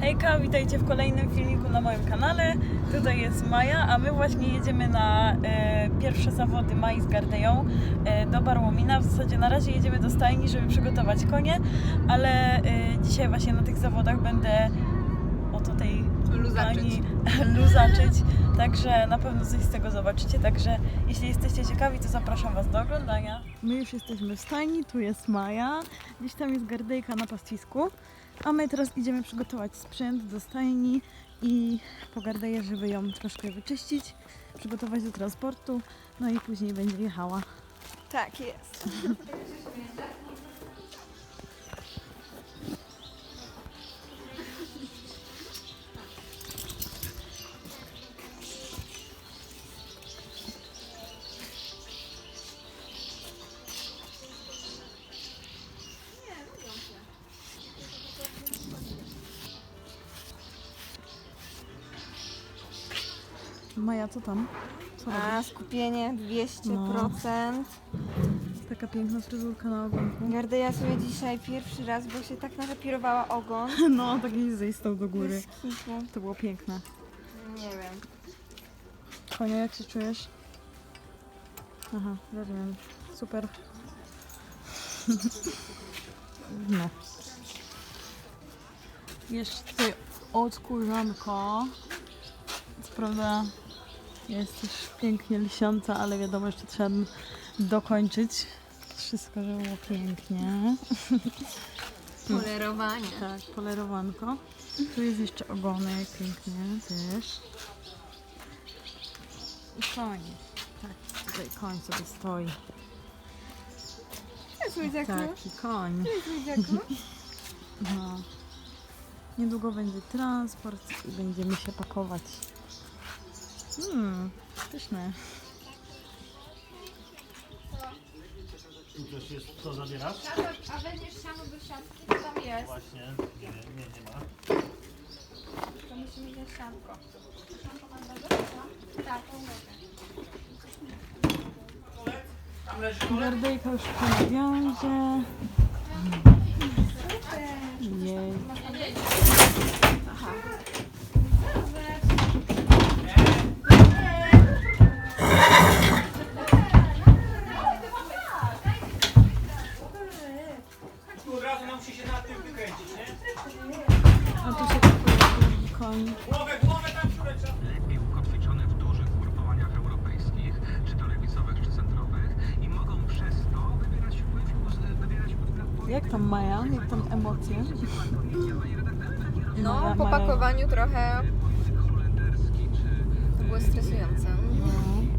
Hejka, witajcie w kolejnym filmiku na moim kanale. Tutaj jest Maja, a my właśnie jedziemy na e, pierwsze zawody Mai z Gardeją e, do Barłomina. W zasadzie na razie jedziemy do stajni, żeby przygotować konie, ale e, dzisiaj właśnie na tych zawodach będę o tutaj Luzaczyć. pani luzaczyć, także na pewno coś z tego zobaczycie, także jeśli jesteście ciekawi, to zapraszam Was do oglądania. My już jesteśmy w stajni, tu jest Maja, gdzieś tam jest gardejka na pastwisku, a my teraz idziemy przygotować sprzęt do stajni i po gardeję, żeby ją troszkę wyczyścić, przygotować do transportu, no i później będzie jechała. Tak jest. Maja, co tam? Co A robisz? skupienie 200%. Taka piękna fryzurka na ogonku. Gardeja sobie dzisiaj pierwszy raz, bo się tak nalepirowała ogon. No, taki zejstał do góry. Bez kitu. To było piękne. Nie wiem. Konia, jak się czujesz? Aha, rozumiem. Super. No. Jeszcze tutaj odkurzanko. Co prawda jest już pięknie lisiąca, ale wiadomo, jeszcze trzeba dokończyć wszystko, żeby było pięknie. Polerowanie. Tak, polerowanko. Tu jest jeszcze ogonek, pięknie też. I koń. Tak, tutaj koń sobie stoi. Jest łydziaku. Taki koń. Jest. No. Niedługo będzie transport i będziemy się pakować. Mmm, pyszne. Tu też jest, co zabierasz? A weźmiesz siano do siatki, co tam jest? Właśnie, nie, nie, nie ma. To musimy wziąć sianko. Sianko pan bierze? Tak, to mogę. Gardejka już konia wiąże. Jej. Jak tam Maja? Jak tam emocje? No, Maja- po Maja- pakowaniu trochę to było stresujące.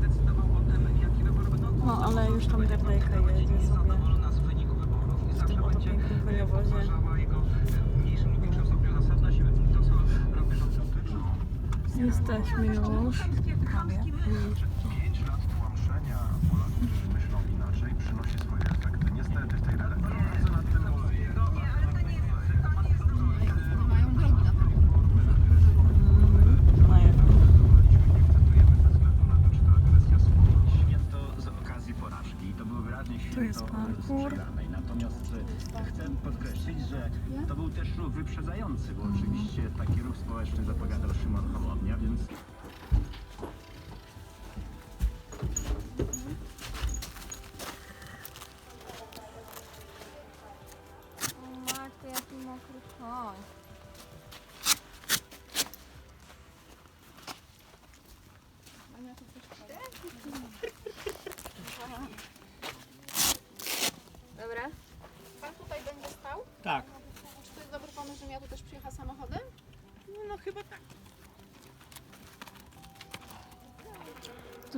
decydował o tym, jaki wybór będą No, ale już tam gardejka jedzie sobie. W tym oto będzie pięknym koniowozie. podważała jego w jest parkour. Natomiast e, chcę podkreślić, że to był też ruch wyprzedzający, bo oczywiście taki ruch społeczny zapowiadał Szymon Hołownia, więc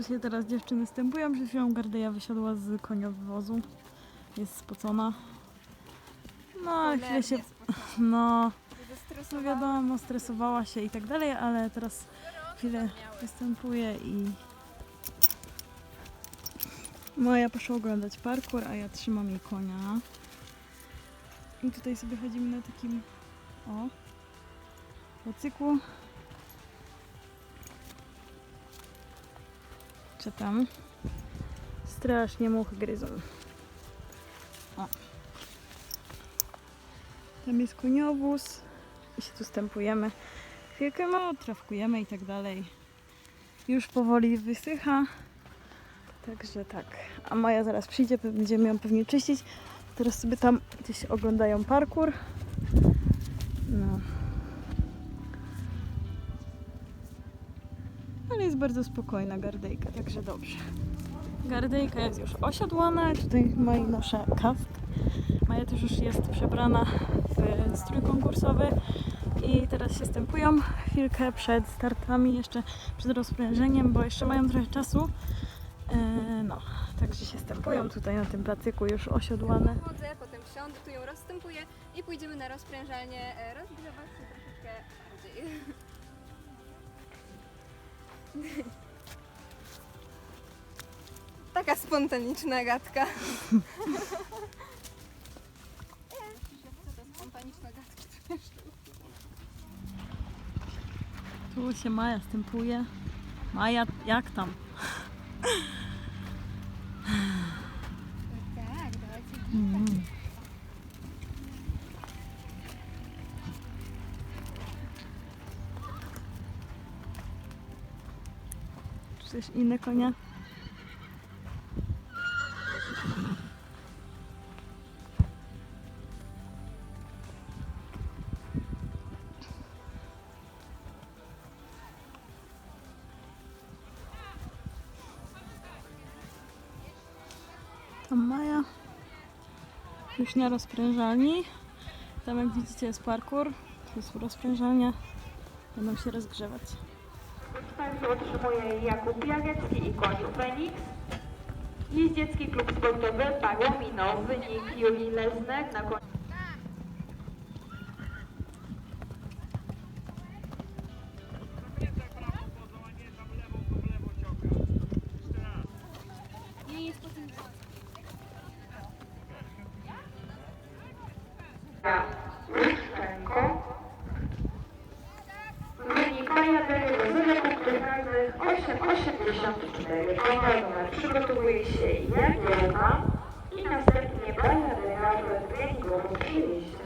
Tu się teraz dziewczyny stępują. Przed chwilą Gardeja wysiadła z koniowozu. Jest spocona. No, chwilę się... No, no wiadomo, stresowała się i tak dalej, ale teraz chwilę występuje i... Maja poszła oglądać parkour, a ja trzymam jej konia. I tutaj sobie chodzimy na takim... O! Motocyklu. Czy tam? Strasznie muchy gryzą. O. Tam jest koniowóz. i się tu stępujemy. Chwilkę no, trawkujemy i tak dalej. Już powoli wysycha. Także tak. A Maja zaraz przyjdzie, będziemy ją pewnie czyścić. Teraz sobie tam gdzieś oglądają parkour. No. Bardzo spokojna gardejka, także dobrze. Gardejka jest już osiodłana, tutaj Mai noszę kask. Maja też już jest przebrana w strój konkursowy i teraz się stępują chwilkę przed startami, jeszcze przed rozprężeniem, bo jeszcze mają trochę czasu. E, No, także się stępują tutaj na tym placyku już osiodłane. Chodzę, potem siądę, tu ją rozstępuję i pójdziemy na rozprężalnię e, rozgrzewać się troszeczkę bardziej. Taka spontaniczna gadka. Tu się Maja stępuje. Maja, jak tam? Czy coś inne konia? Tam Maja. Już na rozprężalni. Tam jak widzicie jest parkour. To jest rozprężalnia. Będą się rozgrzewać. Państwo otrzymuje Jakub Jagiecki i koniu Feniks. Jeździecki klub sportowy Pagłomino. Wynik Julii Lesnek na koniu. 8,84. Konia numer przygotowuje się Jagiełka i następnie Bajaryna w biegu przyjście.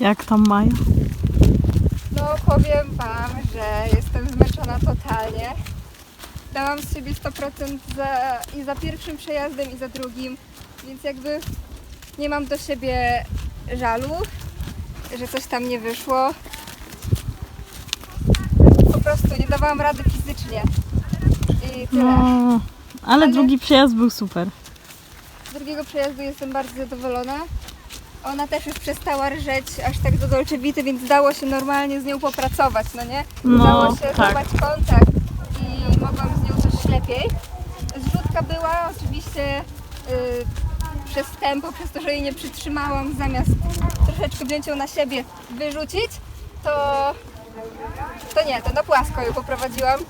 Jak tam Maja? No powiem Wam, że jestem zmęczona totalnie. Dałam z siebie 100% za, i za pierwszym przejazdem i za drugim, więc jakby nie mam do siebie żalu, że coś tam nie wyszło. Po prostu nie dawałam rady fizycznie. I tyle. No, ale Ale- drugi przejazd był super. Z drugiego przejazdu jestem bardzo zadowolona. Ona też już przestała rżeć aż tak do Dolce Vity, więc dało się normalnie z nią popracować, no nie? No, Dało się tak. złapać kontakt i mogłam z nią coś lepiej. Zrzutka była oczywiście y, przez tempo, przez to, że jej nie przytrzymałam, zamiast troszeczkę wziąć ją na siebie, wyrzucić, to, to nie, to na płasko ją poprowadziłam,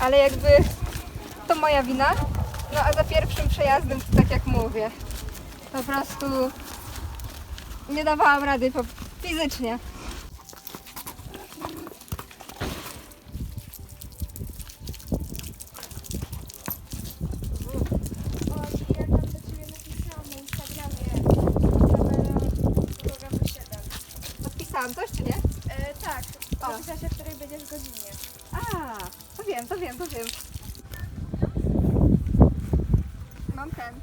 ale jakby to moja wina. No a za pierwszym przejazdem to tak jak mówię, po prostu nie dawałam rady po, fizycznie. O, ja tam do Ciebie napisałam na Instagramie. Fotografa 7. Podpisałam coś, czy nie? E, tak, O. napisałaś, w której będziesz godzinie. A, to wiem, to wiem, to wiem. Mam ten.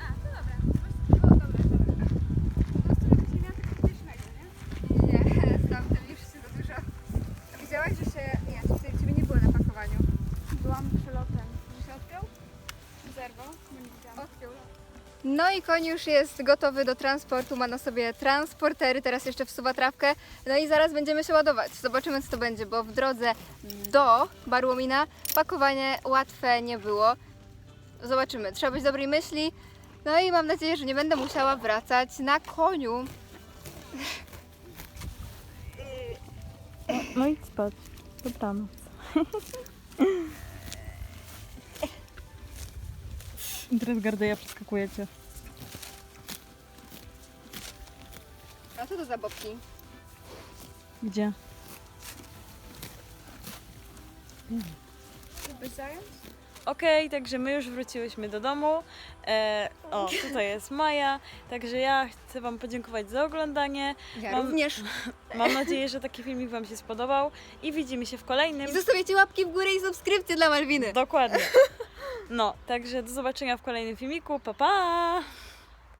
A, to dobra. O, dobra, dobra. Po prostu żebyś nie miała tego fizycznego, nie? Nie, tamten już się za dużo. A Widziałaś, że się... Nie, tutaj ciebie nie było na pakowaniu. Byłam przelotem. Że się odpiął? No i koń już jest gotowy do transportu, ma na sobie transportery, teraz jeszcze wsuwa trawkę, no i zaraz będziemy się ładować. Zobaczymy co to będzie, bo w drodze do Barłomina pakowanie łatwe nie było. Zobaczymy, trzeba być dobrej myśli, no i mam nadzieję, że nie będę musiała wracać na koniu. No idź spać. Dobranoc. I teraz Gardeja przeskakujecie. A co to za bobki? Gdzie? Żeby zająć? Okej, także my już wróciłyśmy do domu. E, o, tutaj jest Maja. Także ja chcę Wam podziękować za oglądanie. Ja Mam- również. Mam nadzieję, że taki filmik Wam się spodobał i widzimy się w kolejnym. I zostawiacie łapki w górę i subskrypcję dla Malwiny. Dokładnie. No, także do zobaczenia w kolejnym filmiku. Pa pa!